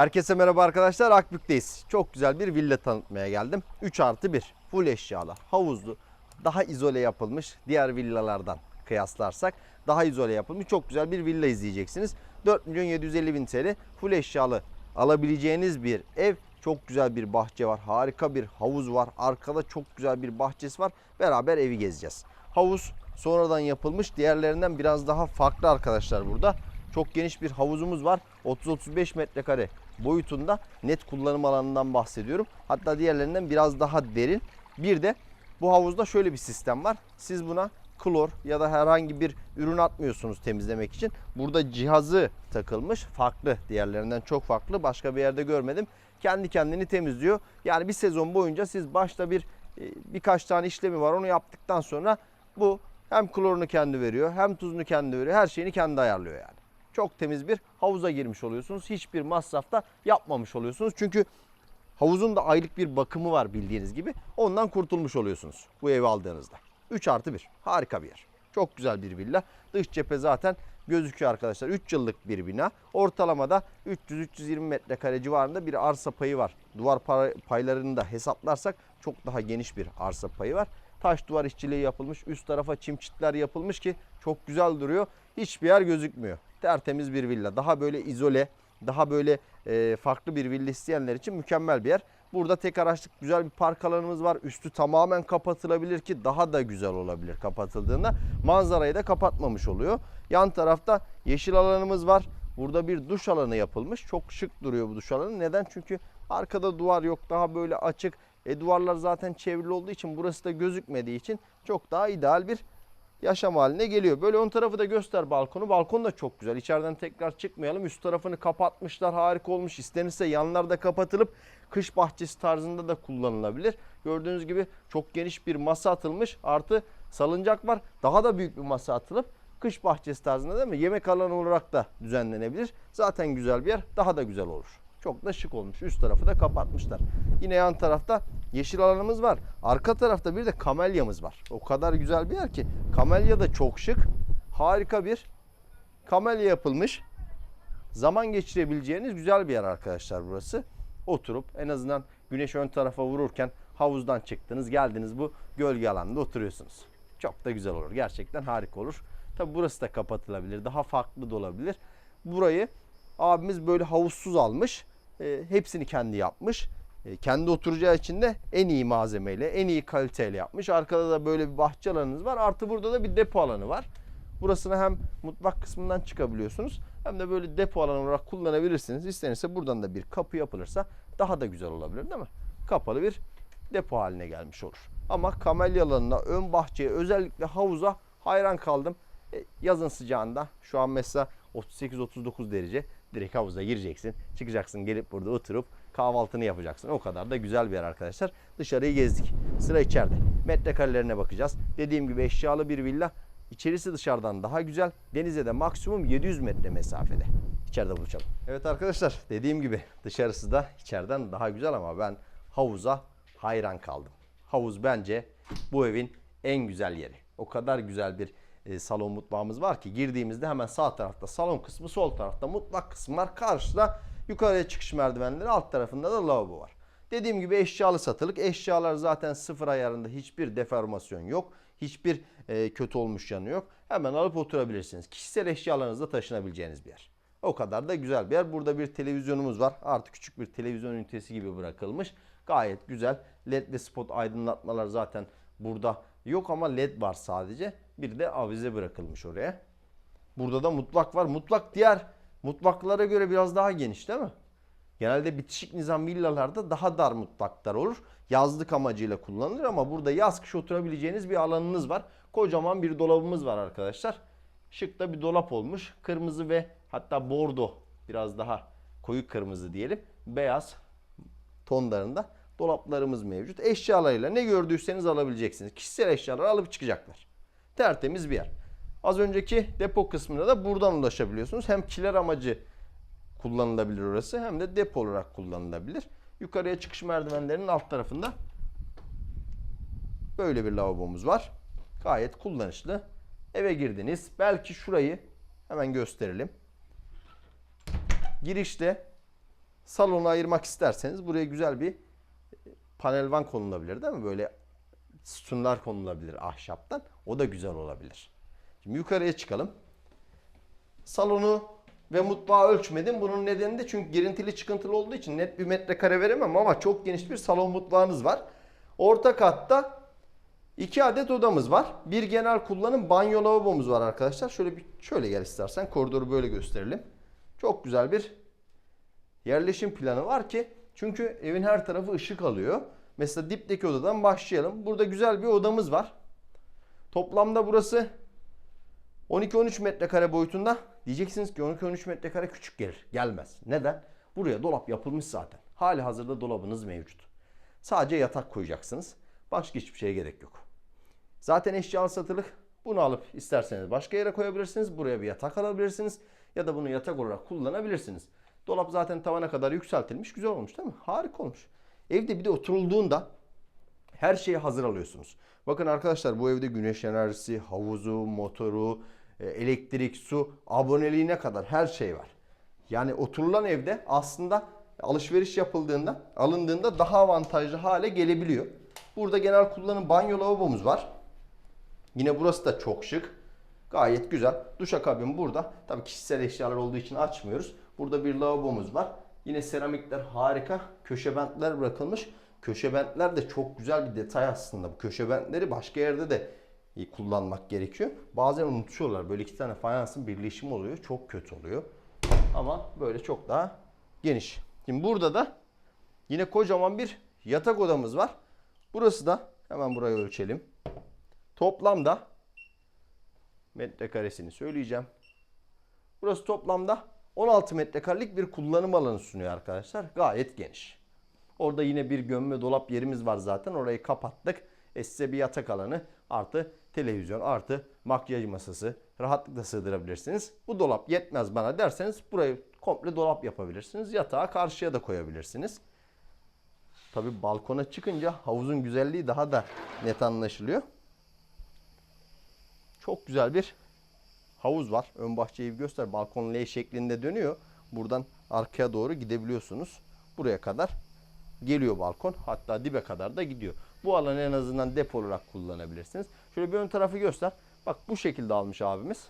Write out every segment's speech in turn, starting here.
Herkese merhaba arkadaşlar. Akbük'teyiz. Çok güzel bir villa tanıtmaya geldim. 3 artı 1. Full eşyalı, havuzlu, daha izole yapılmış diğer villalardan kıyaslarsak daha izole yapılmış çok güzel bir villa izleyeceksiniz. 4 milyon 750 bin TL full eşyalı alabileceğiniz bir ev. Çok güzel bir bahçe var. Harika bir havuz var. Arkada çok güzel bir bahçesi var. Beraber evi gezeceğiz. Havuz sonradan yapılmış. Diğerlerinden biraz daha farklı arkadaşlar burada. Çok geniş bir havuzumuz var. 30-35 metrekare boyutunda net kullanım alanından bahsediyorum. Hatta diğerlerinden biraz daha derin. Bir de bu havuzda şöyle bir sistem var. Siz buna klor ya da herhangi bir ürün atmıyorsunuz temizlemek için. Burada cihazı takılmış. Farklı diğerlerinden çok farklı. Başka bir yerde görmedim. Kendi kendini temizliyor. Yani bir sezon boyunca siz başta bir e, birkaç tane işlemi var. Onu yaptıktan sonra bu hem klorunu kendi veriyor, hem tuzunu kendi veriyor. Her şeyini kendi ayarlıyor yani. Çok temiz bir havuza girmiş oluyorsunuz. Hiçbir masrafta yapmamış oluyorsunuz. Çünkü havuzun da aylık bir bakımı var bildiğiniz gibi. Ondan kurtulmuş oluyorsunuz bu evi aldığınızda. 3 artı 1. Harika bir yer. Çok güzel bir villa. Dış cephe zaten gözüküyor arkadaşlar. 3 yıllık bir bina. Ortalamada 300-320 metrekare civarında bir arsa payı var. Duvar paylarını da hesaplarsak çok daha geniş bir arsa payı var. Taş duvar işçiliği yapılmış. Üst tarafa çim çitler yapılmış ki çok güzel duruyor. Hiçbir yer gözükmüyor. Tertemiz bir villa. Daha böyle izole, daha böyle e, farklı bir villa isteyenler için mükemmel bir yer. Burada tek araçlık güzel bir park alanımız var. Üstü tamamen kapatılabilir ki daha da güzel olabilir kapatıldığında. Manzarayı da kapatmamış oluyor. Yan tarafta yeşil alanımız var. Burada bir duş alanı yapılmış. Çok şık duruyor bu duş alanı. Neden? Çünkü arkada duvar yok. Daha böyle açık. E duvarlar zaten çevrili olduğu için burası da gözükmediği için çok daha ideal bir yaşam haline geliyor. Böyle ön tarafı da göster balkonu. Balkon da çok güzel. İçeriden tekrar çıkmayalım. Üst tarafını kapatmışlar. Harika olmuş. İstenirse yanlar da kapatılıp kış bahçesi tarzında da kullanılabilir. Gördüğünüz gibi çok geniş bir masa atılmış. Artı salıncak var. Daha da büyük bir masa atılıp kış bahçesi tarzında değil mi? Yemek alanı olarak da düzenlenebilir. Zaten güzel bir yer. Daha da güzel olur. Çok da şık olmuş. Üst tarafı da kapatmışlar. Yine yan tarafta yeşil alanımız var. Arka tarafta bir de kamelyamız var. O kadar güzel bir yer ki. Kamelya da çok şık. Harika bir kamelya yapılmış. Zaman geçirebileceğiniz güzel bir yer arkadaşlar burası. Oturup en azından güneş ön tarafa vururken havuzdan çıktınız geldiniz bu gölge alanında oturuyorsunuz. Çok da güzel olur. Gerçekten harika olur. Tabi burası da kapatılabilir. Daha farklı da olabilir. Burayı abimiz böyle havuzsuz almış. E, hepsini kendi yapmış. E, kendi oturacağı için de en iyi malzemeyle, en iyi kaliteyle yapmış. Arkada da böyle bir bahçe alanınız var. Artı burada da bir depo alanı var. Burasına hem mutfak kısmından çıkabiliyorsunuz hem de böyle depo alanı olarak kullanabilirsiniz. İstenirse buradan da bir kapı yapılırsa daha da güzel olabilir değil mi? Kapalı bir depo haline gelmiş olur. Ama kamelya alanına, ön bahçeye, özellikle havuza hayran kaldım. E, yazın sıcağında şu an mesela 38-39 derece direkt havuza gireceksin. Çıkacaksın gelip burada oturup kahvaltını yapacaksın. O kadar da güzel bir yer arkadaşlar. Dışarıyı gezdik. Sıra içeride. Metrekarelerine bakacağız. Dediğim gibi eşyalı bir villa. İçerisi dışarıdan daha güzel. Denize de maksimum 700 metre mesafede. İçeride buluşalım. Evet arkadaşlar dediğim gibi dışarısı da içeriden daha güzel ama ben havuza hayran kaldım. Havuz bence bu evin en güzel yeri. O kadar güzel bir e, salon mutfağımız var ki girdiğimizde hemen sağ tarafta salon kısmı, sol tarafta mutfak kısmı var. Karşıda yukarıya çıkış merdivenleri, alt tarafında da lavabo var. Dediğim gibi eşyalı satılık. Eşyalar zaten sıfır ayarında hiçbir deformasyon yok. Hiçbir e, kötü olmuş yanı yok. Hemen alıp oturabilirsiniz. Kişisel eşyalarınızla taşınabileceğiniz bir yer. O kadar da güzel bir yer. Burada bir televizyonumuz var. Artık küçük bir televizyon ünitesi gibi bırakılmış. Gayet güzel. LED ve spot aydınlatmalar zaten burada yok ama LED var sadece. Bir de avize bırakılmış oraya. Burada da mutfak var. Mutfak diğer mutfaklara göre biraz daha geniş değil mi? Genelde bitişik nizam villalarda daha dar mutfaklar olur. Yazlık amacıyla kullanılır ama burada yaz kış oturabileceğiniz bir alanınız var. Kocaman bir dolabımız var arkadaşlar. Şık da bir dolap olmuş. Kırmızı ve hatta bordo biraz daha koyu kırmızı diyelim. Beyaz tonlarında dolaplarımız mevcut. Eşyalarıyla ne gördüyseniz alabileceksiniz. Kişisel eşyaları alıp çıkacaklar. Tertemiz bir yer. Az önceki depo kısmına da buradan ulaşabiliyorsunuz. Hem kiler amacı kullanılabilir orası hem de depo olarak kullanılabilir. Yukarıya çıkış merdivenlerinin alt tarafında böyle bir lavabomuz var. Gayet kullanışlı. Eve girdiniz. Belki şurayı hemen gösterelim. Girişte salonu ayırmak isterseniz buraya güzel bir panel van konulabilir değil mi? Böyle sütunlar konulabilir ahşaptan. O da güzel olabilir. Şimdi yukarıya çıkalım. Salonu ve mutfağı ölçmedim. Bunun nedeni de çünkü girintili çıkıntılı olduğu için net bir metrekare veremem ama çok geniş bir salon mutfağınız var. Orta katta iki adet odamız var. Bir genel kullanım banyo lavabomuz var arkadaşlar. Şöyle bir şöyle gel istersen koridoru böyle gösterelim. Çok güzel bir yerleşim planı var ki çünkü evin her tarafı ışık alıyor. Mesela dipteki odadan başlayalım. Burada güzel bir odamız var. Toplamda burası 12-13 metrekare boyutunda. Diyeceksiniz ki 12-13 metrekare küçük gelir. Gelmez. Neden? Buraya dolap yapılmış zaten. Hali hazırda dolabınız mevcut. Sadece yatak koyacaksınız. Başka hiçbir şeye gerek yok. Zaten eşyalı satılık. Bunu alıp isterseniz başka yere koyabilirsiniz. Buraya bir yatak alabilirsiniz. Ya da bunu yatak olarak kullanabilirsiniz. Dolap zaten tavana kadar yükseltilmiş. Güzel olmuş değil mi? Harika olmuş. Evde bir de oturulduğunda her şeyi hazır alıyorsunuz. Bakın arkadaşlar bu evde güneş enerjisi, havuzu, motoru, elektrik, su, aboneliğine kadar her şey var. Yani oturulan evde aslında alışveriş yapıldığında, alındığında daha avantajlı hale gelebiliyor. Burada genel kullanım banyo lavabomuz var. Yine burası da çok şık. Gayet güzel. Duşakabin burada. Tabii kişisel eşyalar olduğu için açmıyoruz. Burada bir lavabomuz var. Yine seramikler harika. Köşe bentler bırakılmış. Köşe bentler de çok güzel bir detay aslında. Bu köşe bentleri başka yerde de kullanmak gerekiyor. Bazen unutuyorlar. Böyle iki tane fayansın birleşimi oluyor. Çok kötü oluyor. Ama böyle çok daha geniş. Şimdi burada da yine kocaman bir yatak odamız var. Burası da hemen burayı ölçelim. Toplamda metrekaresini söyleyeceğim. Burası toplamda 16 metrekarelik bir kullanım alanı sunuyor arkadaşlar. Gayet geniş. Orada yine bir gömme dolap yerimiz var zaten. Orayı kapattık. E size bir yatak alanı artı televizyon artı makyaj masası rahatlıkla sığdırabilirsiniz. Bu dolap yetmez bana derseniz burayı komple dolap yapabilirsiniz. Yatağı karşıya da koyabilirsiniz. Tabi balkona çıkınca havuzun güzelliği daha da net anlaşılıyor. Çok güzel bir havuz var. Ön bahçeyi göster. Balkon L şeklinde dönüyor. Buradan arkaya doğru gidebiliyorsunuz. Buraya kadar geliyor balkon. Hatta dibe kadar da gidiyor. Bu alanı en azından depo olarak kullanabilirsiniz. Şöyle bir ön tarafı göster. Bak bu şekilde almış abimiz.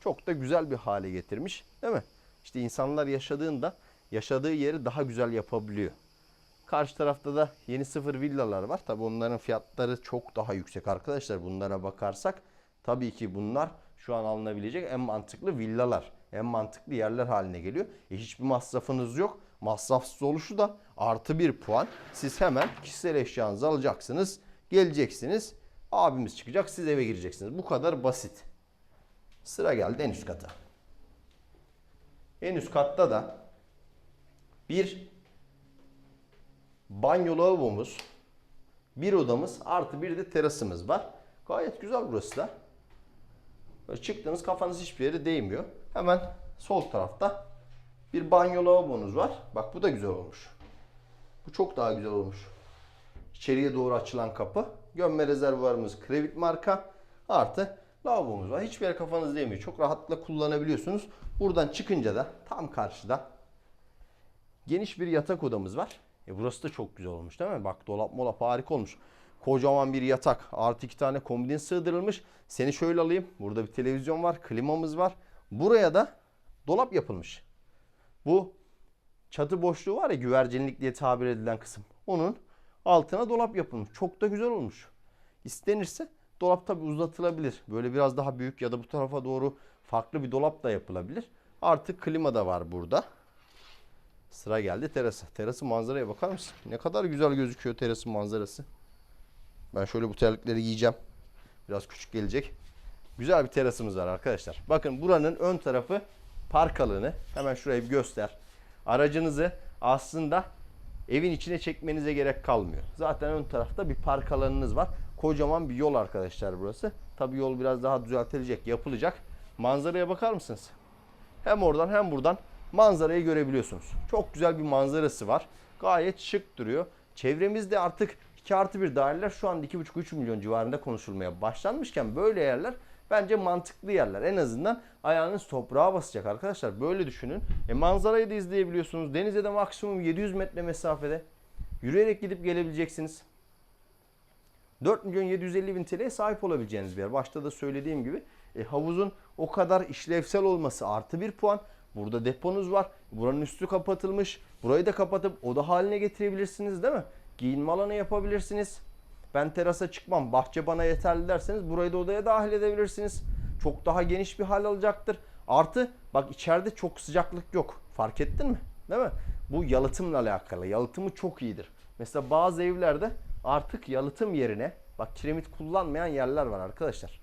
Çok da güzel bir hale getirmiş. Değil mi? İşte insanlar yaşadığında yaşadığı yeri daha güzel yapabiliyor. Karşı tarafta da yeni sıfır villalar var. Tabi onların fiyatları çok daha yüksek arkadaşlar. Bunlara bakarsak tabii ki bunlar şu an alınabilecek en mantıklı villalar. En mantıklı yerler haline geliyor. E hiçbir masrafınız yok. Masrafsız oluşu da artı bir puan. Siz hemen kişisel eşyanızı alacaksınız. Geleceksiniz. Abimiz çıkacak. Siz eve gireceksiniz. Bu kadar basit. Sıra geldi en üst kata. En üst katta da bir banyo lavabomuz, bir odamız artı bir de terasımız var. Gayet güzel burası da. Böyle çıktığınız kafanız hiçbir yere değmiyor. Hemen sol tarafta bir banyo lavabonuz var. Bak bu da güzel olmuş. Bu çok daha güzel olmuş. İçeriye doğru açılan kapı. Gömme rezervuarımız Krevit marka. Artı lavabomuz var. Hiçbir yere kafanız değmiyor. Çok rahatlıkla kullanabiliyorsunuz. Buradan çıkınca da tam karşıda geniş bir yatak odamız var. E burası da çok güzel olmuş değil mi? Bak dolap molap harika olmuş. Kocaman bir yatak. Artı iki tane komodin sığdırılmış. Seni şöyle alayım. Burada bir televizyon var. Klimamız var. Buraya da dolap yapılmış. Bu çatı boşluğu var ya güvercinlik diye tabir edilen kısım. Onun altına dolap yapılmış. Çok da güzel olmuş. İstenirse dolap tabi uzatılabilir. Böyle biraz daha büyük ya da bu tarafa doğru farklı bir dolap da yapılabilir. Artık klima da var burada. Sıra geldi terası. Terası manzaraya bakar mısın? Ne kadar güzel gözüküyor terası manzarası. Ben şöyle bu terlikleri giyeceğim. Biraz küçük gelecek. Güzel bir terasımız var arkadaşlar. Bakın buranın ön tarafı park alanı. Hemen şurayı bir göster. Aracınızı aslında evin içine çekmenize gerek kalmıyor. Zaten ön tarafta bir park alanınız var. Kocaman bir yol arkadaşlar burası. Tabi yol biraz daha düzeltilecek, yapılacak. Manzaraya bakar mısınız? Hem oradan hem buradan manzarayı görebiliyorsunuz. Çok güzel bir manzarası var. Gayet şık duruyor. Çevremizde artık 2 artı 1 daireler şu anda 2,5-3 milyon civarında konuşulmaya başlanmışken böyle yerler Bence mantıklı yerler. En azından ayağınız toprağa basacak arkadaşlar. Böyle düşünün. E manzarayı da izleyebiliyorsunuz. Denize de maksimum 700 metre mesafede. Yürüyerek gidip gelebileceksiniz. 4 milyon 750 bin TL'ye sahip olabileceğiniz bir yer. Başta da söylediğim gibi e, havuzun o kadar işlevsel olması artı bir puan. Burada deponuz var. Buranın üstü kapatılmış. Burayı da kapatıp oda haline getirebilirsiniz değil mi? Giyinme alanı yapabilirsiniz. Ben terasa çıkmam, bahçe bana yeterli derseniz burayı da odaya dahil edebilirsiniz. Çok daha geniş bir hal alacaktır. Artı bak içeride çok sıcaklık yok. Fark ettin mi? Değil mi? Bu yalıtımla alakalı. Yalıtımı çok iyidir. Mesela bazı evlerde artık yalıtım yerine bak kiremit kullanmayan yerler var arkadaşlar.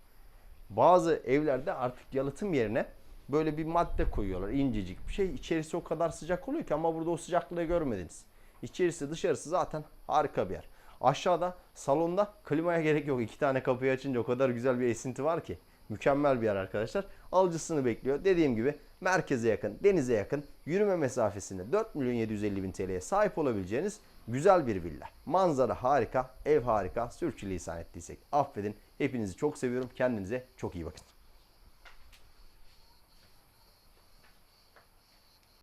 Bazı evlerde artık yalıtım yerine böyle bir madde koyuyorlar. incecik bir şey. İçerisi o kadar sıcak oluyor ki ama burada o sıcaklığı görmediniz. İçerisi dışarısı zaten harika bir yer. Aşağıda salonda klimaya gerek yok. İki tane kapıyı açınca o kadar güzel bir esinti var ki. Mükemmel bir yer arkadaşlar. Alıcısını bekliyor. Dediğim gibi merkeze yakın, denize yakın, yürüme mesafesinde 4 milyon 750 bin TL'ye sahip olabileceğiniz güzel bir villa. Manzara harika, ev harika. Sürçülisan ettiysek affedin. Hepinizi çok seviyorum. Kendinize çok iyi bakın.